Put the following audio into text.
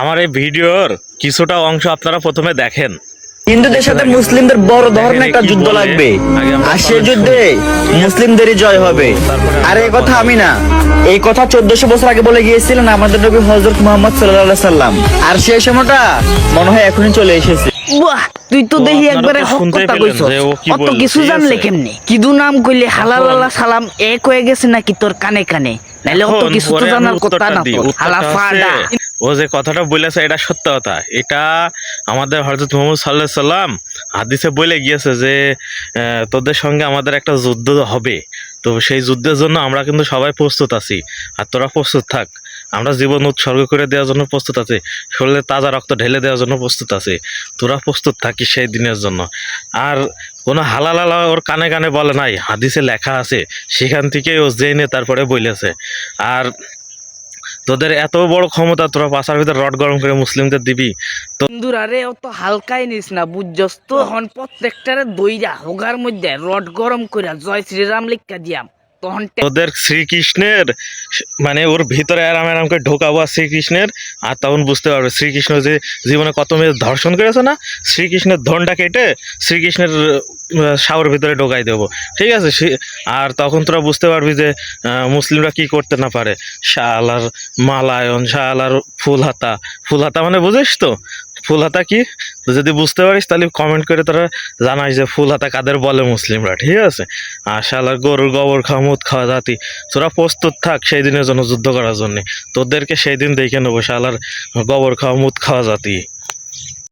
আমার এই ভিডিওর কিছুটা অংশ আপনারা প্রথমে দেখেন। হিন্দুদের সাথে মুসলিমদের বড় ধরনের একটা যুদ্ধ লাগবে। আর সে যুদ্ধে মুসলিমদেরই জয় হবে। আর এই কথা আমি না। এই কথা চোদ্দশো বছর আগে বলে গিয়েছিলেন আমাদের নবী হজরত মোহাম্মদ সাল্লাহ সাল্লাম। আর সেই সময়টা মনে হয় এখনই চলে এসেছে। বাহ তুই তো দেখি একবারে তো হক কথা কইছ অত কিছু জানলে? কেমনে? কিদু নাম কইলে হালাল আল্লাহ সালাম এক হয়ে গেছে নাকি তোর কানে কানে? নাইলে অত কিছু তো জানার কথা না দিই। হালা ফাডা ও যে কথাটা বলেছে, এটা সত্য কথা। এটা আমাদের হজরত মোহাম্মদ সাল্লাহ সাল্লাম হাদিসে বলে গিয়েছে যে তোদের সঙ্গে আমাদের একটা যুদ্ধ হবে। তো সেই যুদ্ধের জন্য আমরা কিন্তু সবাই প্রস্তুত আছি। আর তোরা প্রস্তুত থাক। আমরা জীবন উৎসর্গ করে দেওয়ার জন্য প্রস্তুত আছি। শরীরে তাজা রক্ত ঢেলে দেওয়ার জন্য প্রস্তুত আছি। তোরা প্রস্তুত থাকিস সেই দিনের জন্য। আর কোনো হালাল ওর কানে কানে বলে নাই। হাদিসে লেখা আছে, সেখান থেকে ও জেনে তারপরে বলেছে। আর তোদের এত বড় ক্ষমতা তোরা পাশার ভিতরে রড গরম করে মুসলিমদের দিবি? বন্ধুরা রে অত হালকাই নিস না বুঝছস তো? হন প্রত্যেকটারে দইরা হোগার মধ্যে রড গরম কইরা জয় শ্রীরাম লিখা দিয়াম। তখন তোদের শ্রীকৃষ্ণের মানে ওর ভিতরে আরাম আরাম করে ঢোকাবো আর শ্রীকৃষ্ণের আর তখন বুঝতে পারবে শ্রীকৃষ্ণ যে জীবনে কত মেয়ে ধর্ষণ করেছে না? শ্রীকৃষ্ণের ধনটা কেটে শ্রীকৃষ্ণের শাওর ভিতরে ঢোকাই দেবো। ঠিক আছে? আর তখন তোরা বুঝতে পারবি যে মুসলিমরা কি করতে না পারে। শাল আর মালায়ন শাল আর ফুল হাতা ফুল হাতা মানে বুঝিস তো? ফুল হাতা কি যদি বুঝতে পারিস, তাহলে কমেন্ট করে তোরা জানাই যে ফুল হাতা কাদের বলে মুসলিমরা, ঠিক আছে? আর শালার গরুর গোবর খাওয়া, মুদ খাওয়া জাতি। তোরা প্রস্তুত থাক সেই দিনের জন্য যুদ্ধ করার জন্য। তোদেরকে সেই দিন দেখে নেব, শালার গোবর খাওয়া, মুদ খাওয়া জাতি।